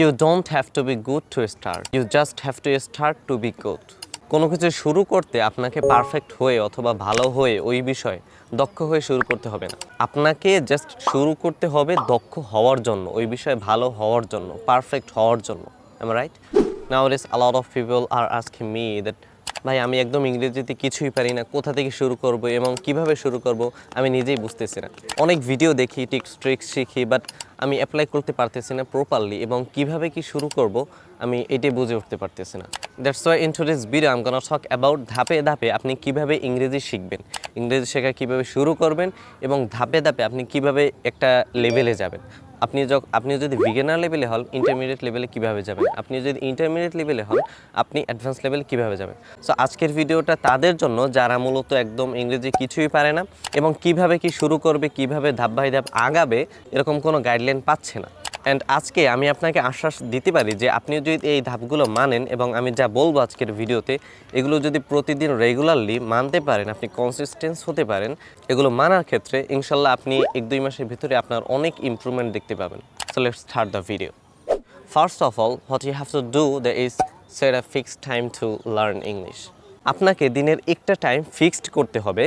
You don't have to be good to start you just have to start to be good কোনো কিছু শুরু করতে আপনাকে perfect হয়ে অথবা ভালো হয়ে ওই বিষয়ে দক্ষ হয়ে শুরু করতে হবে না। আপনাকে জাস্ট শুরু করতে হবে দক্ষ হওয়ার জন্য, ওই বিষয়ে ভালো হওয়ার জন্য পারফেক্ট হওয়ার জন্য। I'm right now is a of of are are asking that ভাই, আমি একদম ইংরেজিতে কিছুই পারি না, কোথা থেকে শুরু করব এবং কীভাবে শুরু করব? আমি নিজেই বুঝতেছি না। অনেক ভিডিও দেখি টিক্স ট্রিক্স শিখি বাট আমি অ্যাপ্লাই করতে পারতেছি না প্রপারলি এবং কীভাবে কি শুরু করব, আমি এটাই বুঝে উঠতে পারতেছি না। That's why in today's video I'm gonna about ধাপে ধাপে আপনি কীভাবে ইংরেজি শিখবেন, ইংরেজি শেখা কীভাবে শুরু করবেন এবং ধাপে ধাপে আপনি কীভাবে একটা লেভেলে যাবেন। আপনি যখন আপনি যদি বিগিনার লেভেলে হন ইন্টারমিডিয়েট লেভেলে কীভাবে যাবেন? আপনি যদি ইন্টারমিডিয়েট লেভেলে হন, আপনি অ্যাডভান্স লেভেলে কীভাবে যাবেন? সো আজকের ভিডিওটা তাদের জন্য, যারা মূলত একদম ইংরেজি কিছুই পারে না এবং কীভাবে কি শুরু করবে, কীভাবে ধাপ বাই ধাপ আগাবে, এরকম কোনো গাইডলাইন পাচ্ছে না। অ্যান্ড আজকে আমি আপনাকে আশ্বাস দিতে পারি যে আপনি যদি এই ধাপগুলো মানেন এবং আমি যা বলব আজকের ভিডিওতে, এগুলো যদি প্রতিদিন রেগুলারলি মানতে পারেন, আপনি কনসিস্টেন্স হতে পারেন, এগুলো মানার ক্ষেত্রে ইনশাল্লাহ আপনি এক দুই মাসের ভিতরে আপনার অনেক ইমপ্রুভমেন্ট দেখতে পাবেন। So let's start the video first of all what you have to do the is set a fixed time to learn English আপনাকে দিনের একটা টাইম ফিক্সড করতে হবে,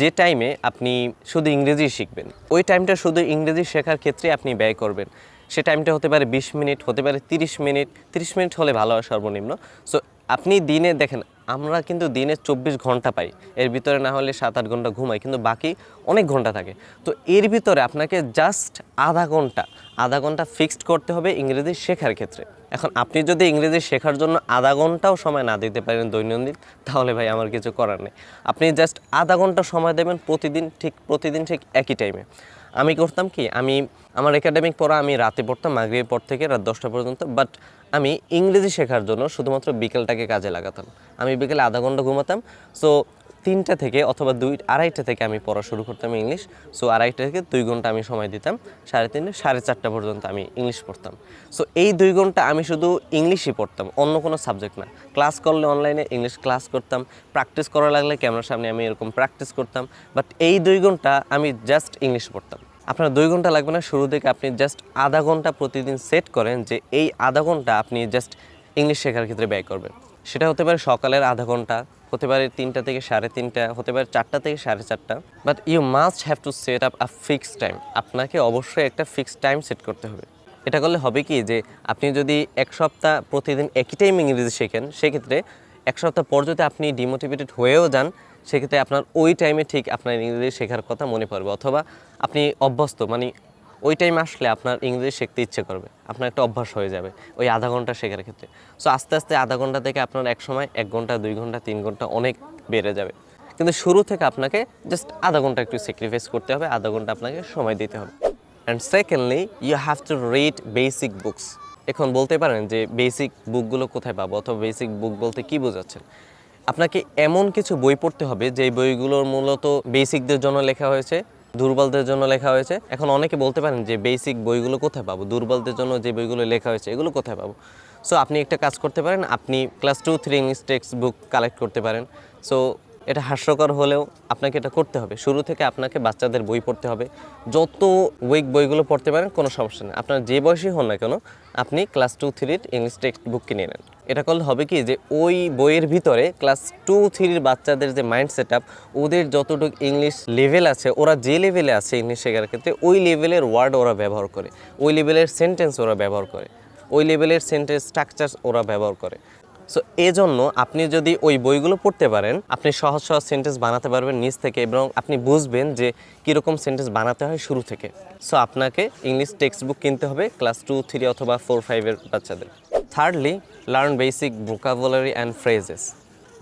যে টাইমে আপনি শুধু ইংরেজি শিখবেন। ওই টাইমটা শুধু ইংরেজি শেখার ক্ষেত্রে আপনি ব্যয় করবেন। সে টাইমটা হতে পারে বিশ মিনিট, হতে পারে তিরিশ মিনিট। তিরিশ মিনিট হলে ভালো হয় সর্বনিম্ন। সো আপনি দিনে দেখেন, আমরা কিন্তু দিনে চব্বিশ ঘণ্টা পাই। এর ভিতরে না হলে সাত আট ঘণ্টা ঘুমাই, কিন্তু বাকি অনেক ঘণ্টা থাকে। তো এর ভিতরে আপনাকে জাস্ট আধা ঘণ্টা আধা ঘণ্টা ফিক্সড করতে হবে ইংরেজি শেখার ক্ষেত্রে। এখন আপনি যদি ইংরেজি শেখার জন্য আধা ঘন্টাও সময় না দিতে পারেন দৈনন্দিন, তাহলে ভাই আমার কিছু করার নেই। আপনি জাস্ট আধা ঘণ্টা সময় দেবেন প্রতিদিন, ঠিক প্রতিদিন ঠিক একই টাইমে আমি করতাম কি, আমি, আমার একাডেমিক পড়া আমি রাতে পড়তাম, মাগরিবের পর থেকে রাত দশটা পর্যন্ত বাট আমি ইংরেজি শেখার জন্য শুধুমাত্র বিকেলটাকে কাজে লাগাতাম। আমি বিকেলে আধা ঘণ্টা ঘুমাতাম সো তিনটা থেকে অথবা দুই, আড়াইটা থেকে আমি পড়া শুরু করতাম ইংলিশ। সো আড়াইটা থেকে দুই ঘণ্টা আমি সময় দিতাম। সাড়ে তিনটে সাড়ে চারটা পর্যন্ত আমি ইংলিশ পড়তাম। সো এই দুই ঘণ্টা আমি শুধু ইংলিশই পড়তাম, অন্য কোনো সাবজেক্ট না। ক্লাস করলে অনলাইনে ইংলিশ ক্লাস করতাম। প্র্যাকটিস করা লাগলে ক্যামেরার সামনে আমি এরকম প্র্যাকটিস করতাম। বাট এই দুই ঘণ্টা আমি জাস্ট ইংলিশ পড়তাম। আপনার দুই ঘণ্টা লাগবে না, শুরু থেকে আপনি জাস্ট আধা ঘণ্টা প্রতিদিন সেট করেন যে এই আধা ঘণ্টা আপনি জাস্ট ইংলিশ শেখার ক্ষেত্রে ব্যয় করবেন। সেটা হতে পারে সকালের আধা ঘণ্টা হতে পারে তিনটা থেকে সাড়ে তিনটা, হতে পারে চারটা থেকে সাড়ে চারটা। But you must have to set up a fixed time আপনাকে অবশ্যই একটা ফিক্সড টাইম সেট করতে হবে। এটা করলে হবে কি যে, আপনি যদি এক সপ্তাহ প্রতিদিন একই টাইম ইংরেজি শেখেন, সেক্ষেত্রে এক সপ্তাহ পর যদি আপনি ডিমোটিভেটেড হয়েও যান, সেক্ষেত্রে আপনার ওই টাইমে ঠিক আপনার ইংরেজি শেখার কথা মনে পড়বে। অথবা আপনি অভ্যস্ত মানে ওই টাইম আসলে আপনার ইংরেজি শিখতে ইচ্ছে করবে। আপনার একটা অভ্যাস হয়ে যাবে ওই আধা ঘণ্টা শেখার ক্ষেত্রে। সো আস্তে আস্তে আধা ঘণ্টা থেকে আপনার এক সময় এক ঘণ্টা, দুই ঘণ্টা, তিন ঘণ্টা অনেক বেড়ে যাবে। কিন্তু শুরু থেকে আপনাকে জাস্ট আধা ঘণ্টা একটু স্যাক্রিফাইস করতে হবে, আধা ঘণ্টা আপনাকে সময় দিতে হবে। And secondly you have to read basic books এখন বলতে পারেন যে বেসিক বুকগুলো কোথায় পাবো অথবা বেসিক বুক বলতে কি বোঝাচ্ছেন? আপনাকে এমন কিছু বই পড়তে হবে যে বইগুলোর মূলত বেসিকদের জন্য লেখা হয়েছে। দুর্বলদের জন্য লেখা হয়েছে। এখন অনেকে বলতে পারেন যে বেসিক বইগুলো কোথায় পাবো? দুর্বলদের জন্য যে বইগুলো লেখা হয়েছে, এগুলো কোথায় পাবো? সো আপনি একটা কাজ করতে পারেন, আপনি class two three English textbook collect করতে পারেন। সো এটা হাস্যকর হলেও আপনাকে এটা করতে হবে। শুরু থেকে আপনাকে বাচ্চাদের বই পড়তে হবে। যত উইক বইগুলো পড়তে পারেন, কোনো সমস্যা নেই। আপনার যে বয়সী হন না কেন, আপনি ক্লাস টু থ্রির ইংলিশ টেক্সট বুক কিনে নেন। এটা করলে হবে কি যে ওই বইয়ের ভিতরে ক্লাস টু থ্রির বাচ্চাদের যে মাইন্ড সেট আপ ওদের যতটুকু ইংলিশ লেভেল আছে, ওরা যে লেভেলে আছে ইংলিশ শেখার ক্ষেত্রে, ওই লেভেলের ওয়ার্ড ওরা ব্যবহার করে। ওই লেভেলের সেন্টেন্স ওরা ব্যবহার করে। ওই লেভেলের সেন্টেন্স স্ট্রাকচার ওরা ব্যবহার করে। সো এজন্য আপনি যদি ওই বইগুলো পড়তে পারেন, আপনি সহজ সহজ সেন্টেন্স বানাতে পারবেন নিজ থেকে এবং আপনি বুঝবেন যে কীরকম সেন্টেন্স বানাতে হয় শুরু থেকে। সো আপনাকে ইংলিশ টেক্সট বুক কিনতে হবে ক্লাস টু থ্রি অথবা ফোর ফাইভের বাচ্চাদের। Thirdly learn basic vocabulary and phrases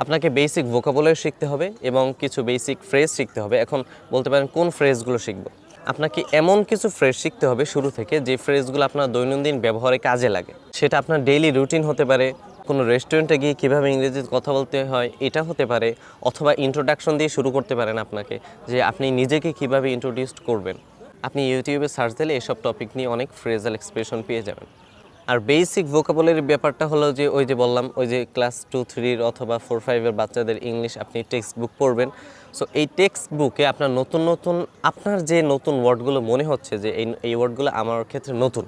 আপনাকে বেসিক ভোকাবুলারি শিখতে হবে এবং কিছু বেসিক ফ্রেজ শিখতে হবে। এখন বলতে পারেন কোন ফ্রেজগুলো শিখব? আপনাকে এমন কিছু ফ্রেজ শিখতে হবে শুরু থেকে যে ফ্রেজগুলো আপনার দৈনন্দিন ব্যবহারে কাজে লাগে। সেটা আপনার ডেইলি রুটিন হতে পারে, কোনো রেস্টুরেন্টে গিয়ে কীভাবে ইংরেজিতে কথা বলতে হয়, এটা হতে পারে, অথবা ইন্ট্রোডাকশন দিয়ে শুরু করতে পারেন আপনাকে যে আপনি নিজেকে কীভাবে ইন্ট্রোডিউস করবেন। আপনি ইউটিউবে সার্চ দিলে এসব টপিক নিয়ে অনেক ফ্রেজাল এক্সপ্রেশন পেয়ে যাবেন। আর বেসিক ভোকাবুলারির ব্যাপারটা হলো যে ওই যে বললাম, ওই যে ক্লাস টু থ্রির অথবা ফোর ফাইভের বাচ্চাদের ইংলিশ আপনি টেক্সট বুক পড়বেন। সো এই টেক্সট বুকে আপনার নতুন নতুন, আপনার যে নতুন ওয়ার্ডগুলো মনে হচ্ছে যে এই এই ওয়ার্ডগুলো আমার ক্ষেত্রে নতুন।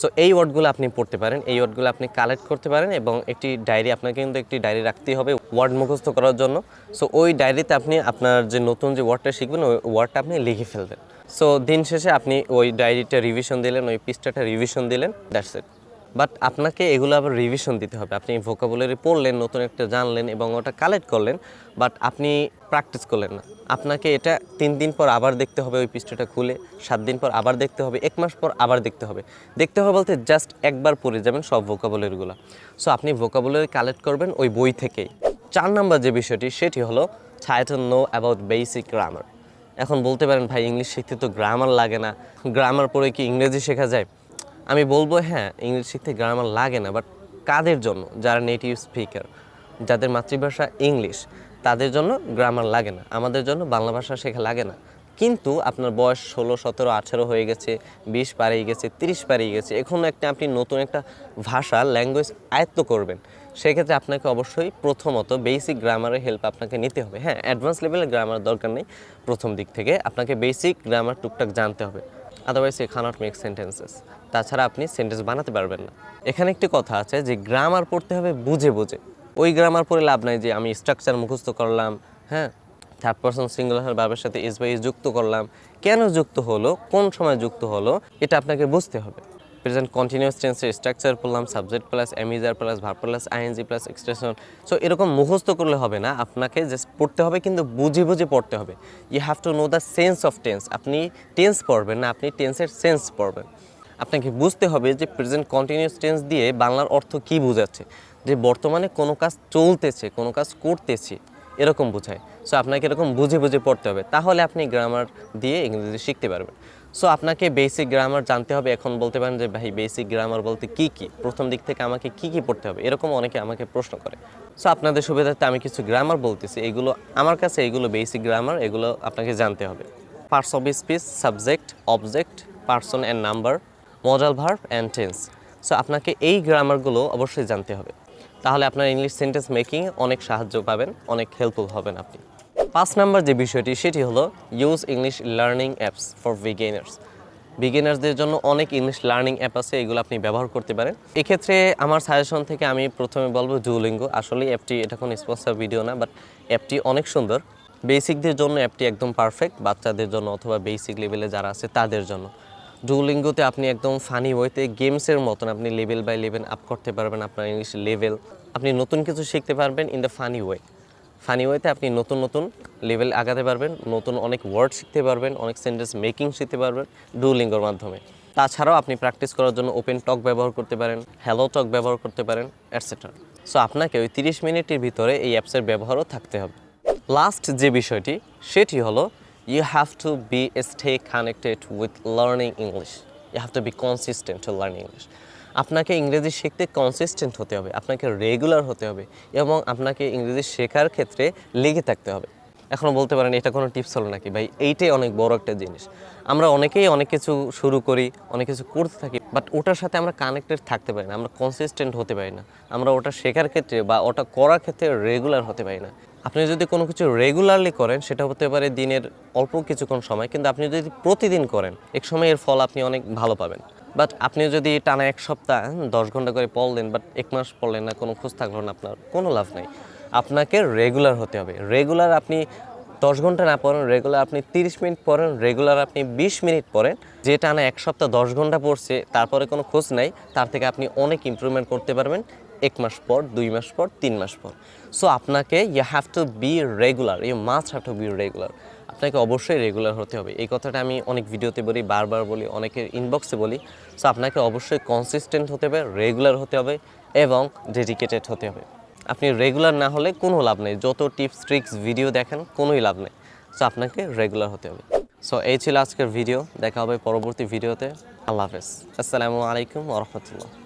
সো এই ওয়ার্ডগুলো আপনি পড়তে পারেন, এই ওয়ার্ডগুলো আপনি কালেক্ট করতে পারেন এবং একটি ডায়েরি আপনাকে কিন্তু একটি ডায়েরি রাখতেই হবে ওয়ার্ড মুখস্থ করার জন্য। সো ওই ডায়েরিতে আপনি আপনার যে নতুন যে ওয়ার্ডটা শিখবেন, ওই ওয়ার্ডটা আপনি লিখে ফেলবেন। সো দিন শেষে আপনি ওই ডায়েরিটা রিভিশন দিলেন, ওই পৃষ্ঠাটা রিভিশন দিলেন দ্যাটস ইট বাট আপনাকে এগুলো আবার রিভিশন দিতে হবে। আপনি ভোকাবুলারি পড়লেন, নতুন একটা জানলেন এবং ওটা কালেক্ট করলেন বাট আপনি প্র্যাকটিস করলেন না। আপনাকে এটা তিন দিন পর আবার দেখতে হবে, ওই পৃষ্ঠাটা খুলে, সাত দিন পর আবার দেখতে হবে, এক মাস পর আবার দেখতে হবে। দেখতে হবে বলতে জাস্ট একবার পড়ে যাবেন সব ভোকাবুলারিগুলো সো আপনি ভোকাবুলারি কালেক্ট করবেন ওই বই থেকেই। চার নাম্বার যে বিষয়টি, সেটি হলো to know about basic grammar এখন বলতে পারেন, ভাই, ইংলিশ শিখতে তো গ্রামার লাগে না। গ্রামার পড়ে কি ইংরেজি শেখা যায়? আমি বলব হ্যাঁ ইংলিশ শিখতে গ্রামার লাগে না বাট কাদের জন্য? যারা নেটিভ স্পিকার যাদের মাতৃভাষা ইংলিশ, তাদের জন্য গ্রামার লাগে না। আমাদের জন্য বাংলা ভাষা শেখা লাগে না। কিন্তু আপনার বয়স ষোলো, সতেরো, আঠেরো হয়ে গেছে, বিশ পারিয়ে গেছে, তিরিশ পারিয়ে গেছে এখনও একটা আপনি নতুন একটা ভাষা ল্যাঙ্গুয়েজ আয়ত্ত করবেন, সেক্ষেত্রে আপনাকে অবশ্যই প্রথমত বেসিক গ্রামারের হেল্প আপনাকে নিতে হবে। হ্যাঁ অ্যাডভান্স লেভেলের গ্রামার দরকার নেই, প্রথম দিক থেকে আপনাকে বেসিক গ্রামার টুকটাক জানতে হবে। Otherwise you can't make sentences তাছাড়া আপনি সেন্টেন্স বানাতে পারবেন না। এখানে একটি কথা আছে যে গ্রামার পড়তে হবে বুঝে বুঝে। ওই গ্রামার পড়ে লাভ নাই যে আমি স্ট্রাকচার মুখস্থ করলাম হ্যাঁ? থার্ড পার্সন সিঙ্গুলার ভাবের সাথে এস বাই যুক্ত করলাম। কেন যুক্ত হলো? কোন সময় যুক্ত হলো? এটা আপনাকে বুঝতে হবে। প্রেজেন্ট কন্টিনিউয়াস টেন্সের স্ট্রাকচার পড়লাম subject plus am is are plus verb plus ING plus expression so এরকম মুখস্থ করলে হবে না। আপনাকে জাস্ট পড়তে হবে, কিন্তু বুঝে বুঝে পড়তে হবে। You have to know the sense of tense আপনি টেন্স পড়বেন না, আপনি টেন্সের সেন্স পড়বেন। আপনাকে বুঝতে হবে যে প্রেজেন্ট কন্টিনিউয়াস টেন্স দিয়ে বাংলার অর্থ কী বোঝাচ্ছে। যে বর্তমানে কোনো কাজ চলতেছে, কোনো কাজ করতেছে, এরকম বোঝায়। সো আপনাকে এরকম বুঝে বুঝে পড়তে হবে। তাহলে আপনি গ্রামার দিয়ে ইংরেজি শিখতে পারবেন। সো আপনাকে বেসিক গ্রামার জানতে হবে। এখন বলতে পারেন যে, ভাই বেসিক গ্রামার বলতে কি কি? প্রথম দিক থেকে আমাকে কি কি পড়তে হবে? এরকম অনেকে আমাকে প্রশ্ন করে। সো আপনাদের সুবিধার্থে আমি কিছু গ্রামার বলতেছি। এগুলো আমার কাছে এগুলো বেসিক গ্রামার এগুলো আপনাকে জানতে হবে। Parts of speech subject object person and number modal verb and tense so আপনাকে এই গ্রামারগুলো অবশ্যই জানতে হবে। তাহলে আপনার ইংলিশ সেন্টেন্স মেকিং অনেক সাহায্য পাবেন, অনেক হেল্পফুল হবেন আপনি। পাঁচ নাম্বার যে বিষয়টি, সেটি হলো use English learning apps for beginners বিগিনার্সদের জন্য অনেক ইংলিশ লার্নিং অ্যাপ আছে, এগুলো আপনি ব্যবহার করতে পারেন। এক্ষেত্রে আমার সাজেশন থেকে আমি প্রথমে বলব জুলিঙ্গো আসলে অ্যাপটি এটা কোনো স্পন্সর ভিডিও না বাট অ্যাপটি অনেক সুন্দর। বেসিকদের জন্য অ্যাপটি একদম পারফেক্ট বাচ্চাদের জন্য অথবা বেসিক লেভেলে যারা আছে, তাদের জন্য। ডুলিঙ্গোতে আপনি একদম ফানি ওয়েতে গেমসের মতন আপনি লেভেল বাই লেভেল আপ করতে পারবেন আপনার ইংলিশ লেভেল আপনি নতুন কিছু শিখতে পারবেন in the funny way funny ওয়েতে আপনি নতুন নতুন লেভেল আগাতে পারবেন, নতুন অনেক ওয়ার্ড শিখতে পারবেন, অনেক সেন্টেন্স মেকিং শিখতে পারবেন ডুলিঙ্গোর মাধ্যমে। তাছাড়াও আপনি প্র্যাকটিস করার জন্য ওপেন টক ব্যবহার করতে পারেন হ্যালো টক ব্যবহার করতে পারেন অ্যাটসেট্রা সো আপনাকে ওই তিরিশ মিনিটের ভিতরে এই অ্যাপসের ব্যবহারও থাকতে হবে। লাস্ট যে বিষয়টি, সেটি হলো you have to be stay connected with learning English you have to be consistent to learning English আপনাকে ইংরেজি শিখতে কনসিস্টেন্ট হতে হবে, আপনাকে রেগুলার হতে হবে এবং আপনাকে ইংরেজি শেখার ক্ষেত্রে লেগে থাকতে হবে। এখনও বলতে পারেন এটা কোনো টিপস হলো নাকি? ভাই, এইটাই অনেক বড় একটা জিনিস। আমরা অনেকেই অনেক কিছু শুরু করি, অনেক কিছু করতে থাকি বাট ওটার সাথে আমরা কানেক্টেড থাকতে পারি না, আমরা কনসিস্টেন্ট হতে পারি না। আমরা ওটা শেখার ক্ষেত্রে বা ওটা করার ক্ষেত্রে রেগুলার হতে পারি না। আপনি যদি কোনো কিছু রেগুলারলি করেন, সেটা হতে পারে দিনের অল্প কিছুক্ষণ সময়, কিন্তু আপনি যদি প্রতিদিন করেন, এক সময় এর ফল আপনি অনেক ভালো পাবেন। বাট আপনি যদি টানা এক সপ্তাহ, দশ ঘণ্টা করে পড়লেন বাট এক মাস পড়লেন না, কোনো খোঁজ থাকল না আপনার, কোনো লাভ নাই। আপনাকে রেগুলার হতে হবে। রেগুলার আপনি দশ ঘণ্টা না পড়েন রেগুলার আপনি তিরিশ মিনিট পড়েন রেগুলার আপনি বিশ মিনিট পড়েন। যে টানা এক সপ্তাহ দশ ঘণ্টা পড়ছে, তারপরে কোনো খোঁজ নাই, তার থেকে আপনি অনেক ইমপ্রুভমেন্ট করতে পারবেন। এক মাস পর, দুই মাস পর, তিন মাস পর। সো আপনাকে you have to be regular you must have to be regular আপনাকে অবশ্যই রেগুলার হতে হবে। এই কথাটা আমি অনেক ভিডিওতে বলি, বারবার বলি, অনেকের ইনবক্সে বলি। সো আপনাকে অবশ্যই কনসিস্টেন্ট হতে হবে রেগুলার হতে হবে এবং ডেডিকেটেড হতে হবে। আপনি রেগুলার না হলে কোনো লাভ নেই। যত টিপস ট্রিক্স ভিডিও দেখেন, কোনোই লাভ নেই। সো আপনাকে রেগুলার হতে হবে। সো এই ছিল আজকের ভিডিও দেখা হবে পরবর্তী ভিডিওতে আল্লাহ হাফেজ। আসসালামু আলাইকুম রহমতুল্লাহ।